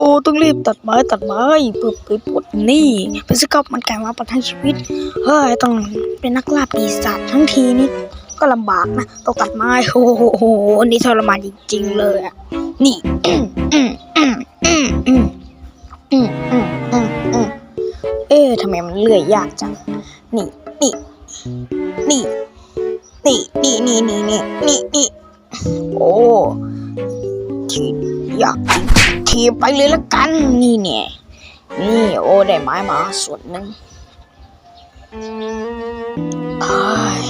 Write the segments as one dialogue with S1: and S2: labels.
S1: โอ้ต้องรีบตัดไม้ตัดไม้เพื่อไปปลดหนี้ไปซื้อกับมันกลายมาประทังชีวิตเฮ้ยต้องเป็นนักล่าปีศาจทั้งทีนี่ก็ลำบากนะต้องตัดไม้โอ้โหโหอันนี้ทรมานจริงๆเลยอะนี่อืมอืมอืมอืมอืมอืมอืมอืมอืมเอ๊ะทำไมมันเลื่อยยากจังนี่นี่นี่นี่นี่นี่นี่นี่นี่นี่โอ้ ทียากทีไปเลยละกันนี่เนี่ยนี่โอ้ได้ไม้มาส่วนหนึ่งอ้ย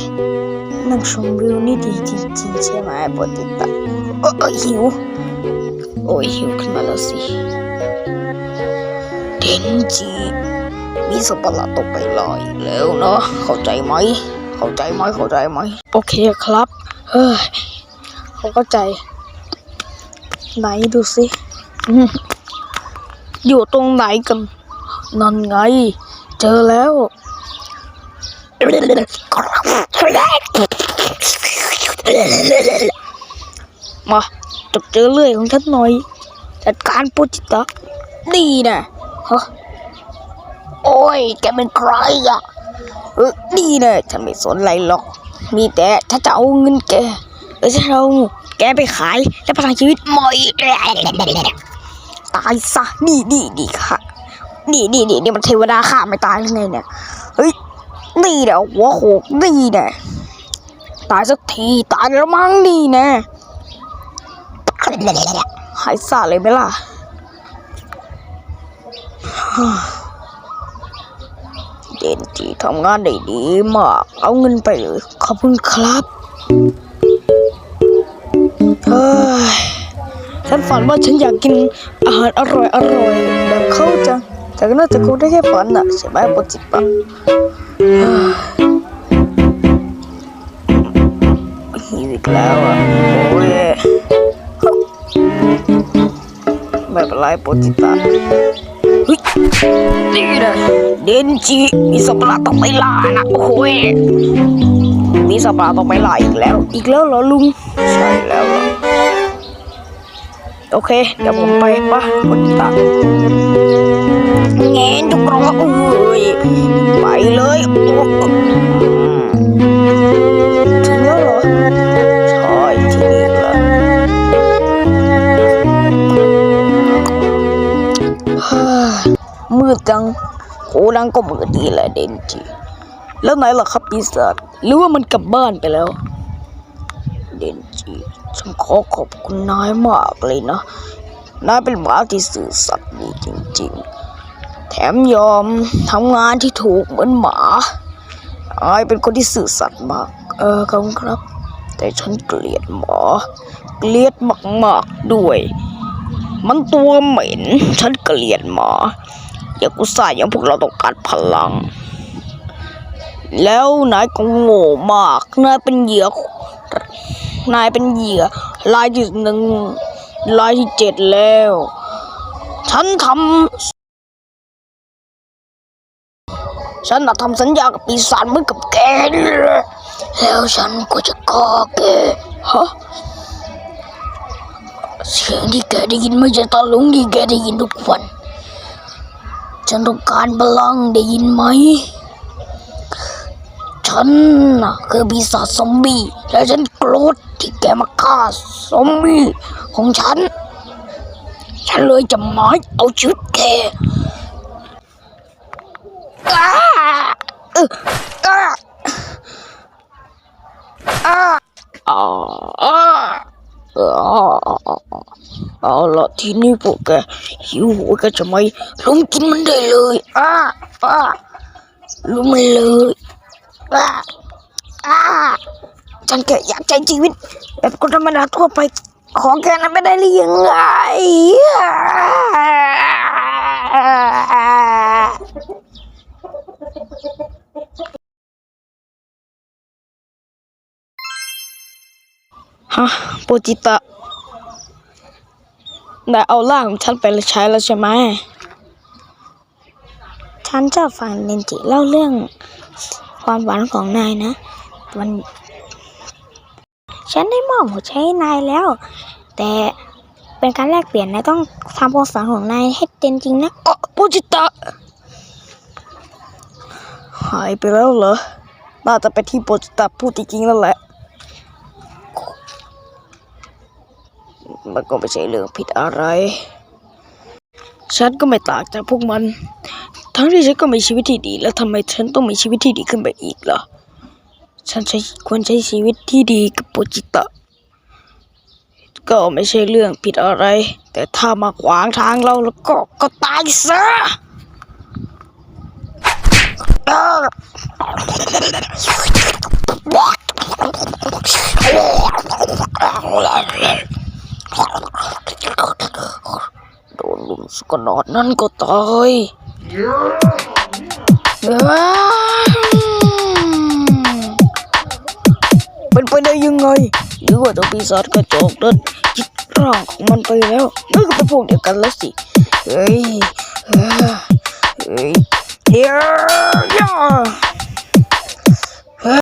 S1: นั่งชมวิวนี่ดีจริงๆใช่ไหมปติตาโอ้ยหิวโอ้ยหิวขึ้นมาแล้วสิเดนจีมีสัตว์ประหลาดตกไปลอยแล้วเนาะเข้าใจไหมเข้าใจไหมเข้าใจไหมโอเคครับ เฮ้ยเขาเข้าใจ ไหนดูสิอยู่ตรงไหนกันนั่นไง เจอแล้วมาจับเจอเลื่อยของฉันหน่อย จัดการปุจิตะนี่นะฮะโอ้ยแกเป็นใครอะนี่นะฉันไม่สนอะไรหรอก มีแต่ถ้าจะเอาเงินแกเออฉันเอา แกไปขายแล้วประทังชีวิตใหม่ตายซะนี่นี่นี่ค่ะ นี่นี่นี่นี่มันเทวดาฆ่าไม่ตายหรือไงเนี่ยเฮ้ยนี่เดี๋ยวหัวโขกนี่แน่ตายสักทีตายแล้วมั้งนี่แน่หายซาเลยไหมล่ะเดนจีทำงานได้ดีมาก เอาเงินไปเลย ขอบคุณครับ เฮ้ยฉันฝันว่าฉันอยากกินอาหารอร่อยอร่อยๆแบบเขาจังแต่ก็น่าจะคงได้แค่ฝันน่ะใช่ไหมปจิปะหิวอีกแล้วอะโอ้ยไม่เป็นไรปจิตะเฮ้ยนี่นะเดนจิมีสัตว์ปหลาต้องไปล่านะโอ้ยมีสัตว์ปหลาต้องไปล่าอีกแล้ว อีกแล้วเหรอลุง ใช่แล้ว โอเค เดี๋ยวผมไปปะกดตังเงี้ยทุกคนเอ้ยไปเลยโอ้ถึงแล้วเหรอใช่ที่นี่และฮ่ามืดจังโหดังก็มืดดีแหละเดนจีแล้วไหนล่ะครับปีศาจหรือว่ามันกลับบ้านไปแล้ว เดนจี ฉันขอขอบคุณนายมากเลยนะ นายเป็นหมาที่สื่อสัตย์ดีจริงๆ แถมยอมทำงานที่ถูกเหมือนหมานายเป็นคนที่สื่อสัตย์มาก เออขอบครับ แต่ฉันเกลียดหมอ เกลียดมากๆด้วย มันตัวเหม็น ฉันเกลียดหมอ อย่ากุซ่าห์อย่างพวกเราต้องการพลังแล้วนายก็โง่มาก นายเป็นเหยื่อ นายเป็นเหยื่อรายที่หนึ่งรายที่เจ็ดแล้ว ฉันทำฉันน่ะทำสัญญากับปีศาจเหมือนกับแกแล้วฉันก็จะฆ่าแกฮะเสียงที่แกได้ยินไม่ใช่ตาลุงที่แกได้ยินทุกวัน ฉันต้องการพลังได้ยินไหม ฉันน่ะคือปีศาจซอมบี้และฉันโกรธ ที่แกมาฆ่าซอมบี้ของฉัน ฉันเลยจะหมายเอาชีวิตแกอาเอออ้าอาอาอาอ้าเอาละทีนี้พวกแกหิวหัวก็จะไม่ลุมกินมันได้เลยอ้าอ้าลุมมันเลยอ้าอ้า ฉันแค่อยากใช้ชีวิต แบบคนธรรมดาทั่วไปขอแค่นั้นไม่ได้หรือยังไงฮะโปจิตะได้เอาร่างของฉันไปใช้แล้วใช่ไหม ฉันจะฟังเนนจิเล่าเรื่องความหวานของนายนะ วัน ฉันได้มอบหัวใจให้นายแล้ว แต่
S2: เป็นการแลกเปลี่ยนนายต้องทำความฝันของนายให้เป็นจริงนะ
S1: อ๋อโปจิตะ หายไปแล้วเหรอ น่าจะไปที่โปจิตะพูดจริงๆแล้วแหละ มันก็ไม่ใช่เรื่องผิดอะไร ฉันก็ไม่ต่างจากพวกมัน ทั้งที่ฉันก็มีชีวิตที่ดี แล้วทำไมฉันต้องมีชีวิตที่ดีขึ้นไปอีกล่ะ ฉันใช้ควรใช้ชีวิตที่ดีกับโปจิตะ ก็ไม่ใช่เรื่องผิดอะไร แต่ถ้ามาขวางทางเราแล้วก็ก็ตายซะโดนลุมสกนอดนั่นก็ตาย ไปได้ยังไงหรือว่าตัวปีศาจกระจอกนั้นจิตร่างของมันไปแล้วนั่นก็เป็นพวกเดียวกันแล้วสิเฮ้ยเฮ้ยเฮ้ยเฮ้ย